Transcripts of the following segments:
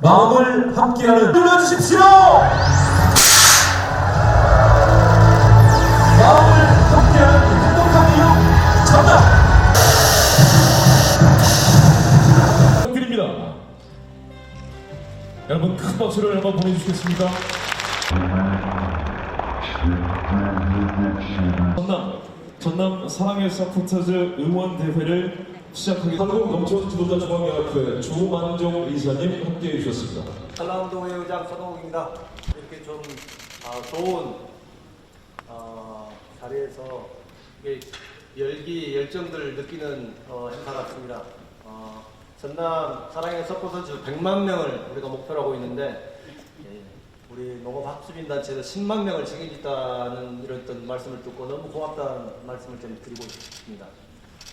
마음을 함께하는 눌러주십시오. 마음을 함께하는 행복한 이유 전남. 드립니다. 여러분 큰 박수를 한번 보내주시겠습니까? 전남 전남 사랑의 서포터즈 응원 대회를 시작하겠습니다. 한국 넘치원 지도자 중앙연합회 조만종 이사님 함께해 주셨습니다. 전라운동회 의장 서동욱입니다. 이렇게 좀 아, 좋은 어, 자리에서 이게 열기 열정들 느끼는 어, 행사 같습니다. 어, 전남 사랑의 서포터즈 100만 명을 우리가 목표로 하고 있는데 예, 우리 농업학습인단체에서 10만 명을 책임지다는 이런 말씀을 듣고 너무 고맙다는 말씀을 좀 드리고 싶습니다.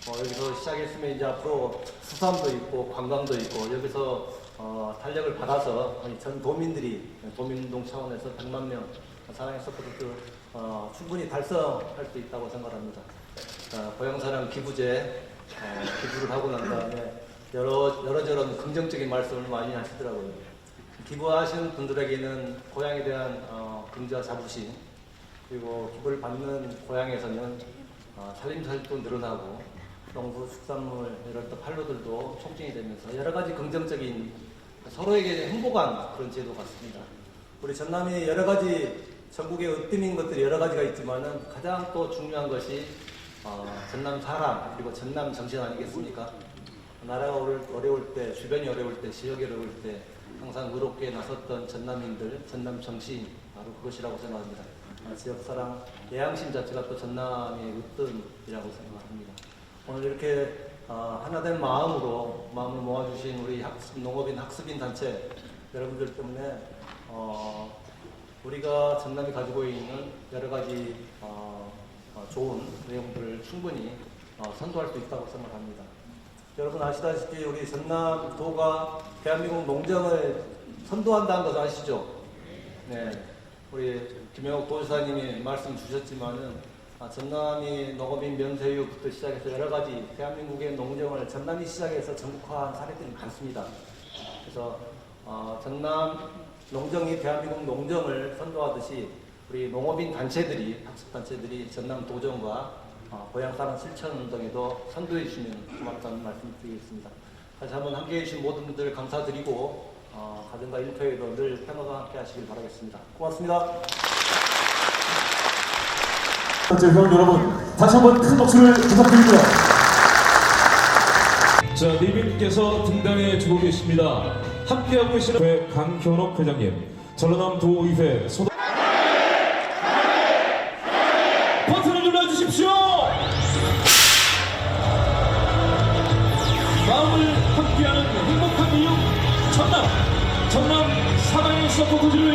어, 여기서 시작했으면 이제 앞으로 수산도 있고 관광도 있고 여기서 어, 탄력을 받아서 아니, 전 도민들이 도민운동 차원에서 100만 명 사랑의 서포트를 어, 충분히 달성할 수 있다고 생각합니다. 어, 고향사랑 기부제 어, 기부를 하고 난 다음에 여러 여러 저런 긍정적인 말씀을 많이 하시더라고요. 기부하신 분들에게는 고향에 대한 어, 긍자 자부심 그리고 기부를 받는 고향에서는 어, 살림살이도 늘어나고 농부 축산물 이런 또 판로들도 촉진이 되면서 여러 가지 긍정적인 서로에게 행복한 그런 제도 같습니다. 우리 전남이 여러 가지 전국에 으뜸인 것들이 여러 가지가 있지만은 가장 또 중요한 것이 어, 전남 사람 그리고 전남 정신 아니겠습니까? 나라가 어려울 때, 주변이 어려울 때, 지역이 어려울 때 항상 의롭게 나섰던 전남인들, 전남 정신 바로 그것이라고 생각합니다. 아, 지역 사랑, 예양심 자체가 또 전남의 으뜸이라고 생각합니다. 오늘 이렇게 어, 하나된 마음으로 마음을 모아주신 우리 학습, 농업인 학습인 단체 여러분들 때문에 어, 우리가 전남이 가지고 있는 여러 가지 어, 어, 좋은 내용들을 충분히 어, 선도할 수 있다고 생각합니다. 여러분 아시다시피 우리 전남도가 대한민국 농정을 선도한다는 것을 아시죠? 네, 우리 김영욱 도지사님이 말씀 주셨지만은 아, 전남이 농업인 면세유부터 시작해서 여러 가지 대한민국의 농정을 전남이 시작해서 전국화한 사례들이 많습니다. 그래서 어, 전남 농정이 대한민국 농정을 선도하듯이 우리 농업인 단체들이 학습 단체들이 전남 도정과 어, 고향사랑 실천 운동에도 선도해 주시면 고맙다는 말씀 드리겠습니다. 다시 한번 함께해 주신 모든 분들 감사드리고 어, 가정과 일터에도 늘 평화가 함께 하시길 바라겠습니다. 고맙습니다. 번째 회원 여러분 다시 한번 큰 박수를 부탁드립니다. 자, 니빈께서 등단해 주고 계십니다. 함께하고 계시는 회 강현옥 회장님, 전라남 도의회 소 버튼을 주십시오. 마음을 함께하는 행복한 이유 전남, 전남 사랑의 서포터즈를